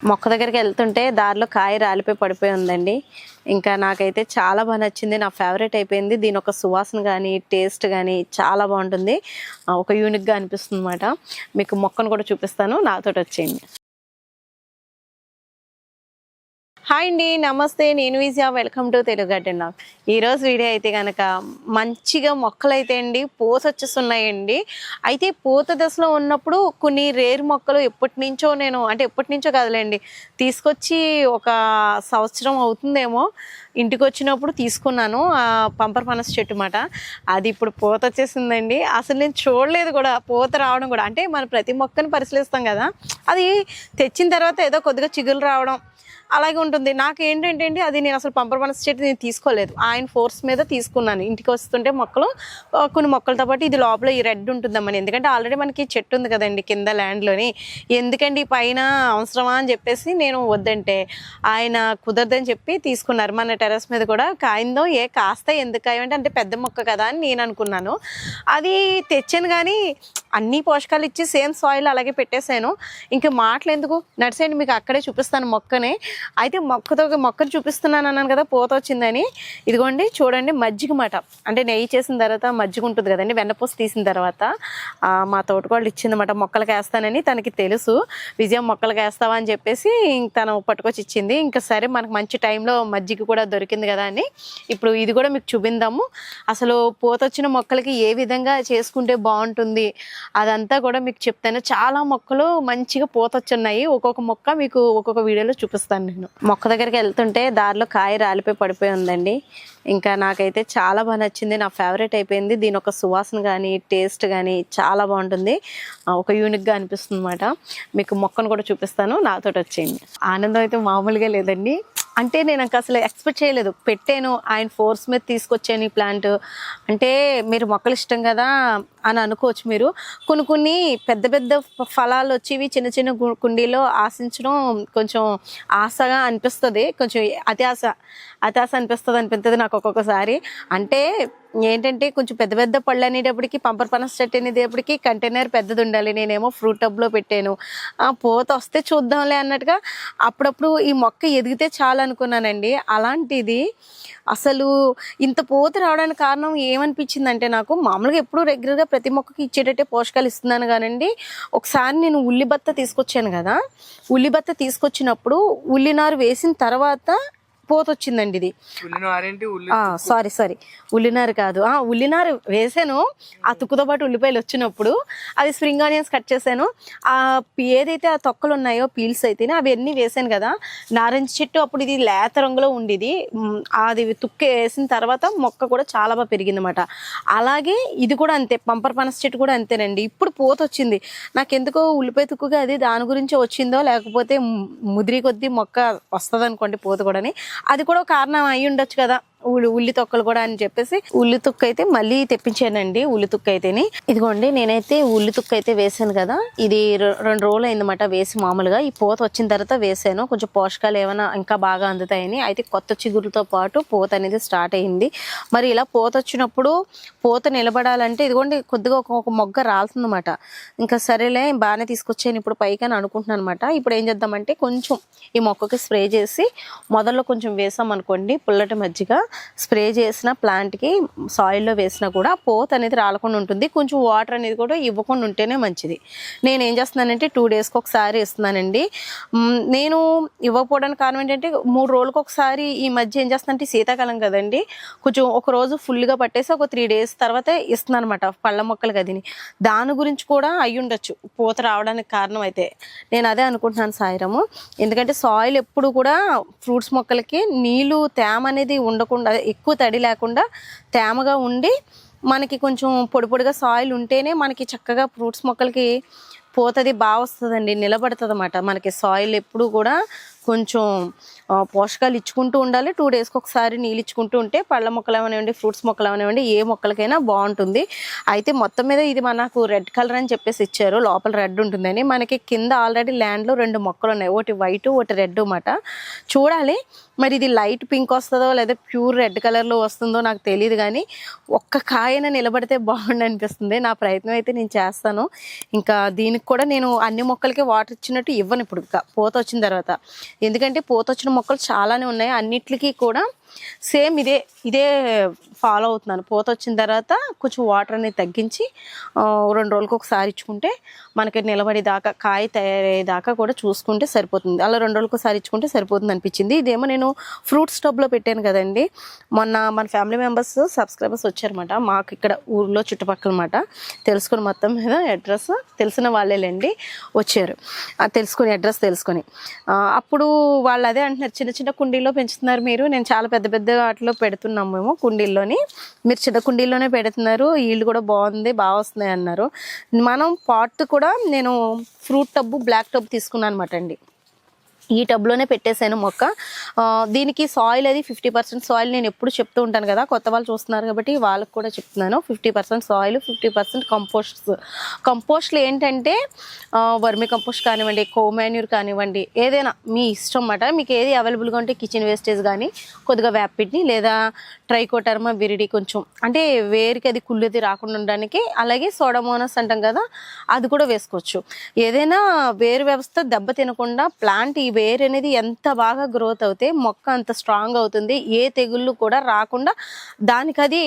మొక్క దగ్గరికి వెళ్తుంటే దారిలో కాయ రాలిపోయి పడిపోయి ఉందండి. ఇంకా నాకైతే చాలా బాగా నచ్చింది. నా ఫేవరెట్ అయిపోయింది. దీని ఒక సువాసన కానీ టేస్ట్ కానీ చాలా బాగుంటుంది. ఒక యూనిక్గా అనిపిస్తుంది అనమాట మీకు మొక్కను కూడా చూపిస్తాను. నాతోటి వచ్చేయండి. హాయ్ అండి నమస్తే. నేను Vijaya welcome to Telugu garden ఈరోజు వీడియో అయితే కనుక మంచిగా మొక్కలు అయితే అండి పూత వచ్చేస్తున్నాయండి. అయితే పూత దశలో ఉన్నప్పుడు కొన్ని రేర్ మొక్కలు ఎప్పటి నుంచో నేను అంటే ఎప్పటి నుంచో కదలేండి తీసుకొచ్చి ఒక సంవత్సరం అవుతుందేమో. ఇంటికి వచ్చినప్పుడు తీసుకున్నాను ఆ పంపర్ పనస చెట్టు మాట. అది ఇప్పుడు పూత వచ్చేసిందండి. అసలు నేను చూడలేదు కూడా పూత రావడం కూడా. అంటే మనం ప్రతి మొక్కని పరిశీలిస్తాం కదా అది తెచ్చిన తర్వాత ఏదో కొద్దిగా చిగులు రావడం అలాగే ఉంటుంది. నాకు ఏంటంటే అండి అది నేను అసలు పంపర్ పనస చెట్టు నేను తీసుకోలేదు. ఆయన ఫోర్స్ మీద తీసుకున్నాను. ఇంటికి వస్తుంటే మొక్కలు కొన్ని మొక్కలతో పాటు ఇది లోపల ఈ రెడ్ ఉంటుందమ్మని ఎందుకంటే ఆల్రెడీ మనకి చెట్టు ఉంది కదండి కింద ల్యాండ్లోని. ఎందుకండి ఈ పైన అవసరమా అని చెప్పేసి నేను వద్దంటే ఆయన కుదరదని చెప్పి తీసుకున్నారు. మన టెరస్ మీద కూడా కాయిందో ఏ కాస్త ఎందుకు కాయంటే అంటే పెద్ద మొక్క కదా అని నేను అనుకున్నాను. అది తెచ్చాను కానీ అన్ని పోషకాలు ఇచ్చి సేమ్ సాయిల్ అలాగే పెట్టేశాను. ఇంకా మాటలు ఎందుకు నడిసేయండి మీకు అక్కడే చూపిస్తాను మొక్కని. అయితే మొక్కతో మొక్కలు చూపిస్తున్నాను అన్నాను కదా పూత వచ్చిందని. ఇదిగోండి చూడండి మజ్జిగ మాట అంటే నెయ్యి చేసిన తర్వాత మజ్జిగ ఉంటుంది కదండి వెన్నపూస తీసిన తర్వాత. మా తోటకోళ్ళు ఇచ్చిందన్నమాట మొక్కలకి వేస్తానని తనకి తెలుసు. విజయం మొక్కలకి వేస్తావా అని చెప్పేసి తను పట్టుకొచ్చి ఇచ్చింది. ఇంకా సరే మనకు మంచి టైంలో మజ్జిగ కూడా దొరికింది కదా అని. ఇప్పుడు ఇది కూడా మీకు చూపిందాము. అసలు పూత వచ్చిన మొక్కలకి ఏ విధంగా చేసుకుంటే బాగుంటుంది? అదంతా కూడా మీకు చెప్తాను. చాలా మొక్కలు మంచిగా పోతొచ్చున్నాయి. ఒక్కొక్క మొక్క మీకు ఒక్కొక్క వీడియోలో చూపిస్తాను నేను. మొక్క దగ్గరికి వెళ్తుంటే దారిలో కాయ రాలిపోయి పడిపోయి ఉందండి. ఇంకా నాకైతే చాలా బాగా నచ్చింది. నా ఫేవరెట్ అయిపోయింది. దీని ఒక సువాసన కానీ టేస్ట్ కానీ చాలా బాగుంటుంది. ఒక యూనిక్గా అనిపిస్తుంది అనమాట మీకు మొక్కను కూడా చూపిస్తాను. నాతో వచ్చేయండి. ఆనందం అయితే మామూలుగా లేదండి. అంటే నేను నాకు అసలు ఎక్స్పెక్ట్ చేయలేదు. పెట్టాను. ఆయన ఫోర్స్ మీద తీసుకొచ్చాను ఈ ప్లాంట్ అంటే మీరు మొక్కలు ఇష్టం కదా అని అనుకోవచ్చు మీరు. కొన్ని కొన్ని పెద్ద పెద్ద ఫలాలు వచ్చేవి చిన్న చిన్న కుండీలో ఆశించడం కొంచెం ఆశగా అనిపిస్తుంది. కొంచెం అతి ఆశ అతి ఆశ అనిపిస్తుంది అనిపిస్తుంది నాకు ఒక్కొక్కసారి. అంటే ఏంటంటే కొంచెం పెద్ద పెద్ద పళ్ళు అనేటప్పటికి పంపర్ పనస చెట్టు అనేటప్పటికి కంటైనర్ పెద్దది ఉండాలి నేనేమో ఫ్రూట్ టబ్లో పెట్టాను. ఆ పూత వస్తే చూద్దాంలే అన్నట్టుగా అప్పుడప్పుడు ఈ మొక్క ఎదిగితే చాలు అనుకున్నానండి. అలాంటిది అసలు ఇంత పూత రావడానికి కారణం ఏమనిపించిందంటే నాకు మామూలుగా ఎప్పుడు రెగ్యులర్గా ప్రతి మొక్కకి ఇచ్చేటట్టే పోషకాలు ఇస్తున్నాను కానండి. ఒకసారి నేను ఉల్లిబత్త తీసుకొచ్చాను కదా. ఉల్లిబత్త తీసుకొచ్చినప్పుడు ఉల్లినారు వేసిన తర్వాత పూత వచ్చిందండి ఇది సారీ సారీ. ఉల్లినారు కాదు. ఆ ఉల్లినారు వేసాను. ఆ తుక్కుతో పాటు ఉల్లిపాయలు వచ్చినప్పుడు అది స్ప్రింగ్ ఆనియన్స్ కట్ చేశాను. ఆ ఏదైతే ఆ తొక్కలు ఉన్నాయో పీల్స్ అయితేనే అవి అన్నీ వేసాను కదా. నారింజ చెట్టు అప్పుడు ఇది లేత రంగులో ఉండేది. అది తుక్క వేసిన తర్వాత మొక్క కూడా చాలా బాగా పెరిగిందన్నమాట. అలాగే ఇది కూడా అంతే. పంపర్ పనస చెట్టు కూడా అంతేనండి. ఇప్పుడు పూత వచ్చింది నాకెందుకో ఉల్లిపాయ తుక్కుగా అది దాని గురించి వచ్చిందో లేకపోతే ముదిరి కొద్దీ మొక్క వస్తుంది అనుకోండి పూత కూడాని. అది కూడా కారణం అయి ఉండొచ్చు కదా. ఉల్లి ఉల్లి తొక్కలు కూడా అని చెప్పేసి ఉల్లి తుక్క అయితే మళ్ళీ తెప్పించానండి ఉల్లి తుక్క అయితేని. ఇదిగోండి నేనైతే ఉల్లి తుక్క అయితే వేసాను కదా. ఇది రెండు రోజులు అయిందన్నమాట వేసి మామూలుగా. ఈ పూత వచ్చిన తర్వాత వేసాను. కొంచెం పోషకాలు ఏమైనా ఇంకా బాగా అందుతాయని. అయితే కొత్త చిగురుతో పాటు పూత అనేది స్టార్ట్ అయింది. మరి ఇలా పూత వచ్చినప్పుడు పూత నిలబడాలంటే ఇదిగోండి కొద్దిగా ఒక ఒక మొగ్గ రాలుతుందన్నమాట. ఇంకా సరేలే బాగానే తీసుకొచ్చాను ఇప్పుడు పైకి అని అనుకుంటున్నాను అనమాట ఇప్పుడు ఏం చేద్దామంటే కొంచెం ఈ మొక్కకి స్ప్రే చేసి మొదల్లో కొంచెం వేసాం అనుకోండి పుల్లటి మజ్జిగ. స్ప్రే చేసిన ప్లాంట్కి సాయిల్లో వేసినా కూడా పోత అనేది రాలకుండా ఉంటుంది. కొంచెం వాటర్ అనేది కూడా ఇవ్వకుండా ఉంటేనే మంచిది. నేను ఏం చేస్తున్నానంటే టూ డేస్కి ఒకసారి ఇస్తున్నానండి నేను ఇవ్వకపోవడానికి కారణం ఏంటంటే మూడు రోజులకు ఒకసారి ఈ మధ్య ఏం చేస్తానంటే శీతాకాలం కదండి. కొంచెం ఒక రోజు ఫుల్గా పట్టేసి ఒక త్రీ డేస్ తర్వాత ఇస్తున్నాను అనమాట పళ్ళ మొక్కలు కదిని దాని గురించి కూడా అయి ఉండొచ్చు పూత రావడానికి కారణం అయితే. నేను అదే అనుకుంటున్నాను సాయిరము. ఎందుకంటే సాయిల్ ఎప్పుడు కూడా ఫ్రూట్స్ మొక్కలకి నీళ్ళు తేమ అనేది ఉండకుండా ఎక్కువ తడి లేకుండా తేమగా ఉండి మనకి కొంచెం పొడి పొడిగా సాయిల్ ఉంటేనే మనకి చక్కగా ఫ్రూట్స్ మొక్కలకి పోతది బాగా వస్తుందండి నిలబడుతుంది అనమాట మనకి సాయిల్ ఎప్పుడు కూడా కొంచెం పోషకాలు ఇచ్చుకుంటూ ఉండాలి. టూ డేస్కి ఒకసారి నీళ్ళు ఇచ్చుకుంటూ ఉంటే పళ్ళ మొక్కలు అవనివ్వండి ఫ్రూట్స్ మొక్కలు అవనివ్వండి ఏ మొక్కలకైనా బాగుంటుంది. అయితే మొత్తం మీద ఇది మనకు రెడ్ కలర్ అని చెప్పేసి ఇచ్చారు. లోపల రెడ్ ఉంటుందని. మనకి కింద ఆల్రెడీ ల్యాండ్లో రెండు మొక్కలు ఉన్నాయి. ఒకటి వైట్ ఒకటి రెడ్ అన్నమాట. చూడాలి. మరి ఇది లైట్ పింక్ వస్తుందో లేదా ప్యూర్ రెడ్ కలర్లో వస్తుందో నాకు తెలియదు కానీ ఒక్క కాయన నిలబడితే బాగుండు అనిపిస్తుంది. నా ప్రయత్నం అయితే నేను చేస్తాను. ఇంకా దీనికి కూడా నేను అన్ని మొక్కలకి వాటర్ ఇచ్చినట్టు ఇవ్వను ఇప్పుడు. పూత వచ్చిన తర్వాత. ఎందుకంటే పూత వచ్చిన మొక్కలు చాలానే ఉన్నాయి. అన్నిటికీ కూడా సేమ్ ఇదే ఇదే ఫాలో అవుతున్నాను. పూత వచ్చిన తర్వాత కొంచెం వాటర్ అనేది తగ్గించి రెండు రోజులకు ఒకసారి ఇచ్చుకుంటే మనకి నిలబడి దాకా కాయ తయారయ్యే దాకా కూడా చూసుకుంటే సరిపోతుంది. అలా రెండు రోజులకు ఒకసారి ఇచ్చుకుంటే సరిపోతుంది అనిపించింది. ఇదేమో నేను ఫ్రూట్ స్టబ్లో పెట్టాను కదండి. మొన్న మన ఫ్యామిలీ మెంబర్స్ సబ్స్క్రైబర్స్ వచ్చారన్నమాట. మాకు ఇక్కడ ఊర్లో చుట్టుపక్కల మాట తెలుసుకుని మొత్తం మీద అడ్రస్ తెలిసిన వాళ్ళేలేండి వచ్చారు. తెలుసుకుని అడ్రస్ తెలుసుకొని. అప్పుడు వాళ్ళు అదే అంటున్నారు. చిన్న చిన్న కుండీలో పెంచుతున్నారు మీరు. నేను చాలా పెద్ద పెద్ద వాటిలో పెడుతున్నాం మేము కుండీల్లోని. మీరు చిన్న కుండీల్లోనే పెడుతున్నారు. ఈల్డ్ కూడా బాగుంది బాగా వస్తున్నాయి అన్నారు మనం పాట్ కూడా నేను ఫ్రూట్ టబ్బు బ్లాక్ టబ్ తీసుకున్నాను అనమాట అండి. ఈ టబ్లోనే పెట్టేశాను మొక్క. దీనికి సాయిల్ అది ఫిఫ్టీ పర్సెంట్ సాయిల్ నేను ఎప్పుడు చెప్తూ ఉంటాను కదా కొత్త వాళ్ళు చూస్తున్నారు కాబట్టి వాళ్ళకి కూడా చెప్తున్నాను. Fifty percent soil fifty percent composts కంపోస్ట్లు ఏంటంటే వర్మి కంపోస్ట్ కానివ్వండి కోమాన్యూర్ కానివ్వండి ఏదైనా మీ ఇష్టం అన్నమాట. మీకు ఏది అవైలబుల్గా ఉంటే కిచెన్ వేస్టేజ్ కానీ కొద్దిగా వ్యాపిడ్ని లేదా ట్రైకోటర్మా విరిడి కొంచెం. అంటే వేరికి అది కుళ్ళేది రాకుండా ఉండడానికి అలాగే సోడమోనస్ అంటాం కదా అది కూడా వేసుకోవచ్చు. ఏదైనా వేరు వ్యవస్థ దెబ్బ తినకుండా ప్లాంట్ ఈ వేరు అనేది ఎంత బాగా గ్రోత్ అవుతే మొక్క అంత స్ట్రాంగ్ అవుతుంది ఏ తెగుళ్ళు కూడా రాకుండా దానికి అది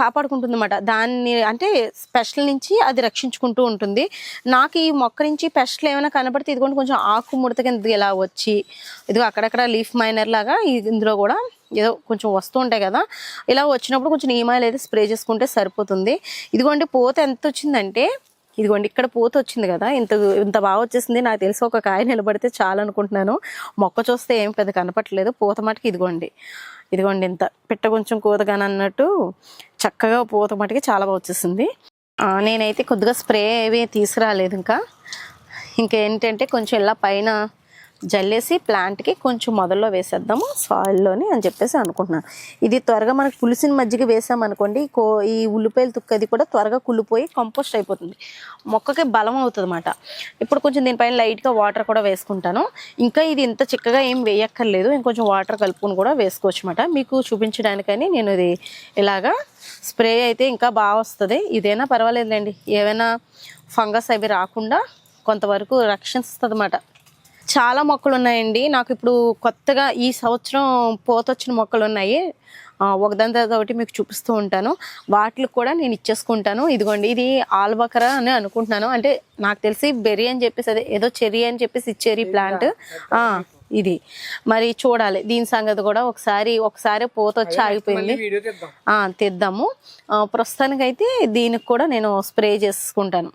కాపాడుకుంటుంది అనమాట దాన్ని అంటే స్పెషల్ నుంచి అది రక్షించుకుంటూ ఉంటుంది. నాకు ఈ మొక్క నుంచి పెస్ట్లు ఏమైనా కనబడితే ఇదిగోండి కొంచెం ఆకు ముడత కింద ఇలా వచ్చి ఇదిగో అక్కడక్కడ లీఫ్ మైనర్ లాగా ఇందులో కూడా ఏదో కొంచెం వస్తూ ఉంటాయి కదా. ఇలా వచ్చినప్పుడు కొంచెం నీమాయిల్ అయితే స్ప్రే చేసుకుంటే సరిపోతుంది. ఇదిగోండి పూత ఎంత వచ్చిందంటే ఇదిగోండి ఇక్కడ పూత వచ్చింది కదా. ఇంత ఇంత బాగా వచ్చేసింది. నాకు తెలిసి ఒక కాయ నిలబడితే చాలు అనుకుంటున్నాను. మొక్క చూస్తే ఏం పెద్ద కనపట్లేదు పూత మటుకు ఇదిగోండి. ఇదిగోండి ఇంత పిట్ట కొంచెం కూతగాని అన్నట్టు చక్కగా పూత మటుకి చాలా బాగా వచ్చేసింది. నేనైతే కొద్దిగా స్ప్రే ఏవి తీసుకురాలేదు ఇంకా. ఇంకేంటంటే కొంచెం ఇలా పైన జల్లేసి ప్లాంట్కి కొంచెం మొదల్లో వేసేద్దాము సాయిల్లోని అని చెప్పేసి అనుకుంటున్నాను. ఇది త్వరగా మనకు పులిసిన మజ్జిగ వేసామనుకోండి కో ఈ ఉల్లిపాయల తుక్కది కూడా త్వరగా కుళ్ళిపోయి కంపోస్ట్ అయిపోతుంది. మొక్కకి బలం అవుతుంది అనమాట ఇప్పుడు కొంచెం దీనిపైన లైట్గా వాటర్ కూడా వేసుకుంటాను. ఇంకా ఇది ఇంత చిక్కగా ఏం వేయక్కర్లేదు. ఇంకొంచెం వాటర్ కలుపుకొని కూడా వేసుకోవచ్చు అనమాట మీకు చూపించడానికని నేను ఇది ఇలాగా స్ప్రే అయితే ఇంకా బాగా వస్తుంది. ఇదైనా పర్వాలేదులేండి. ఏమైనా ఫంగస్ అవి రాకుండా కొంతవరకు రక్షిస్తుంది అన్నమాట చాలా మొక్కలు ఉన్నాయండి నాకు ఇప్పుడు కొత్తగా ఈ సంవత్సరం పోతొచ్చిన మొక్కలు ఉన్నాయి ఒకదాని తర్వాత ఒకటి మీకు చూపిస్తూ ఉంటాను. వాటికి కూడా నేను ఇచ్చేసుకుంటాను. ఇదిగోండి ఇది ఆల్బకరా అని అనుకుంటున్నాను. అంటే నాకు తెలిసి బెర్రీ అని చెప్పేసి అదే ఏదో చెర్రీ అని చెప్పేసి ఇచ్చేరి ప్లాంట్. ఇది. మరి చూడాలి. దీని సంగతి కూడా ఒకసారి ఒకసారి పోత వచ్చి ఆగిపోయింది. తెద్దాము. ప్రస్తుతానికైతే దీనికి కూడా నేను స్ప్రే చేసుకుంటాను.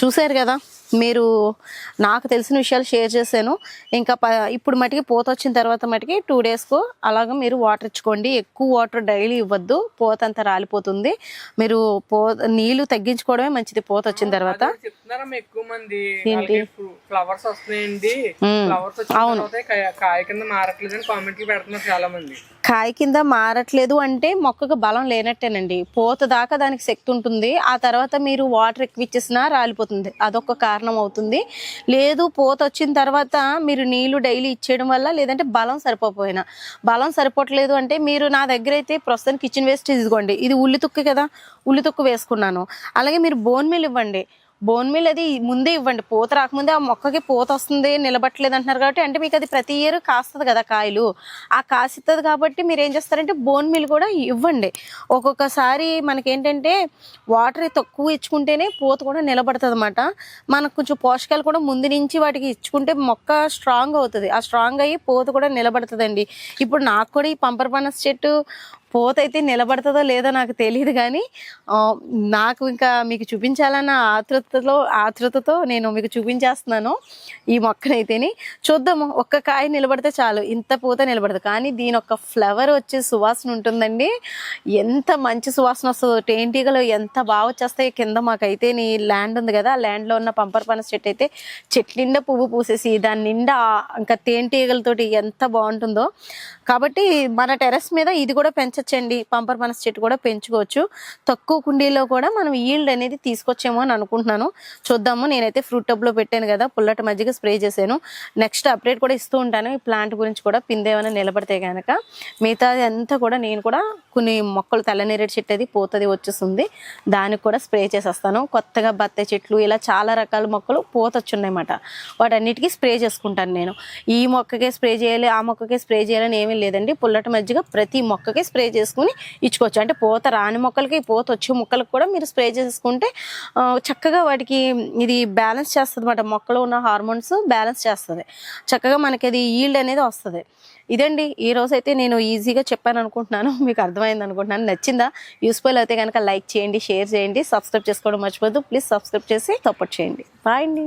చూశారు కదా మీరు నాకు తెలిసిన విషయాలు షేర్ చేశాను. ఇంకా ఇప్పుడు మటుకి పోత వచ్చిన తర్వాత మటుకి టూ డేస్కు అలాగ మీరు వాటర్ ఇచ్చుకోండి. ఎక్కువ వాటర్ డైలీ ఇవ్వద్దు. పోత అంతా రాలిపోతుంది. మీరు పో నీళ్ళు తగ్గించుకోవడమే మంచిది పోత వచ్చిన తర్వాత. ఎక్కువ మంది వాళ్ళకి ఫ్లవర్స్ వస్తున్నాయండి. ఫ్లవర్స్ వచ్చిన కాయ- కింద మారట్లేదు అని కామెంట్కి పెడుతున్నారు చాలా మంది కాయ కింద మారట్లేదు అంటే మొక్కకు బలం లేనట్టేనండి. పోత దాకా దానికి శక్తి ఉంటుంది. ఆ తర్వాత మీరు వాటర్ ఎక్కువ ఇచ్చేసినా రాలిపోతుంది. అదొక కారణం అవుతుంది. లేదు పోత వచ్చిన తర్వాత మీరు నీళ్ళు డైలీ ఇచ్చేయడం వల్ల లేదంటే బలం సరిపోపోయినా బలం సరిపోవట్లేదు అంటే మీరు నా దగ్గర అయితే ప్రస్తుతం కిచెన్ వేస్ట్ ఇదిగోండి. ఇది ఉల్లి తుక్కు కదా. ఉల్లి తుక్కు వేసుకున్నాను. అలాగే మీరు బోన్ మిల్ ఇవ్వండి. బోన్ మీల్ అది ముందే ఇవ్వండి. పూత రాకముందే ఆ మొక్కకి పూత వస్తుంది నిలబట్టలేదు అంటున్నారు కాబట్టి అంటే మీకు అది ప్రతి ఇయర్ కాస్తుంది కదా కాయలు. ఆ కాసిస్తుంది కాబట్టి మీరు ఏం చేస్తారంటే బోన్ మీల్ కూడా ఇవ్వండి. ఒక్కొక్కసారి మనకేంటంటే వాటర్ తక్కువ ఇచ్చుకుంటేనే పూత కూడా నిలబడుతుంది అనమాట మనకు కొంచెం పోషకాలు కూడా ముందు నుంచి వాటికి ఇచ్చుకుంటే మొక్క స్ట్రాంగ్ అవుతుంది. ఆ స్ట్రాంగ్ అయ్యి పూత కూడా నిలబడుతుందండి. ఇప్పుడు నాకు కూడా ఈ పంపర్ పనస్ చెట్టు పోత అయితే నిలబడుతుందో లేదో నాకు తెలియదు కానీ నాకు ఇంకా మీకు చూపించాలన్న ఆతృతలో ఆతృతతో నేను మీకు చూపించేస్తున్నాను ఈ మొక్కనైతేని. చూద్దాము ఒక్క కాయ నిలబడితే చాలు ఇంత పూత నిలబడదు. కానీ దీని ఒక ఫ్లవర్ వచ్చే సువాసన ఉంటుందండి. ఎంత మంచి సువాసన వస్తుందో టేంటీగలు ఎంత బాగా వచ్చేస్తాయి కింద మాకైతే నీ ల్యాండ్ ఉంది కదా ఆ ల్యాండ్లో ఉన్న పంపర్ పనస చెట్టు అయితే చెట్టు నిండా పువ్వు పూసేసి దాని నిండా ఇంకా తేనెటీగలతోటి ఎంత బాగుంటుందో. కాబట్టి మన టెర్రస్ మీద ఇది కూడా పెంచొచ్చండి పంపర్ పనస చెట్టు కూడా పెంచుకోవచ్చు. తక్కువ కుండీలో కూడా మనం ఈల్డ్ అనేది తీసుకొచ్చేమో అని అనుకుంటున్నాను. చూద్దాము. నేనైతే ఫ్రూట్ టబ్లో పెట్టాను కదా పుల్లటి మజ్జిగ స్ప్రే చేశాను. నెక్స్ట్ అప్డేట్ కూడా ఇస్తూ ఉంటాను. ఈ ప్లాంట్ గురించి కూడా పిందేమైనా నిలబడితే కనుక మిగతాది అంతా కూడా నేను కూడా కొన్ని మొక్కలు తెల్లనేరేడు చెట్టు అది పోతది వచ్చేస్తుంది. దానికి కూడా స్ప్రే చేసేస్తాను. కొత్తగా బత్తాయి చెట్లు ఇలా చాలా రకాల మొక్కలు పోతొచ్చున్నాయన్నమాట. వాటన్నిటికీ స్ప్రే చేసుకుంటాను నేను. ఈ మొక్కకే స్ప్రే చేయాలి ఆ మొక్కకే స్ప్రే చేయాలని ఏమీ లేదండి. పుల్లటి మజ్జిగ ప్రతి మొక్కకి స్ప్రే చేసుకుని ఇచ్చుకోవచ్చు. అంటే పూత రాని మొక్కలకి పూత వచ్చే మొక్కలకు కూడా మీరు స్ప్రే చేసుకుంటే చక్కగా వాటికి ఇది బ్యాలెన్స్ చేస్తుంది అన్నమాట మొక్కలో ఉన్న హార్మోన్స్ బ్యాలెన్స్ చేస్తుంది. చక్కగా మనకి అది ఈల్డ్ అనేది వస్తుంది. ఇదండి. ఈ రోజు అయితే నేను ఈజీగా చెప్పాను అనుకుంటున్నాను. మీకు అర్థమైంది అనుకుంటున్నాను. నచ్చిందా? యూస్ఫుల్ అయితే కనుక లైక్ చేయండి షేర్ చేయండి సబ్స్క్రైబ్ చేసుకోవడం మర్చిపోద్దు ప్లీజ్ సబ్స్క్రైబ్ చేసి సపోర్ట్ చేయండి. బాయ్ అండి.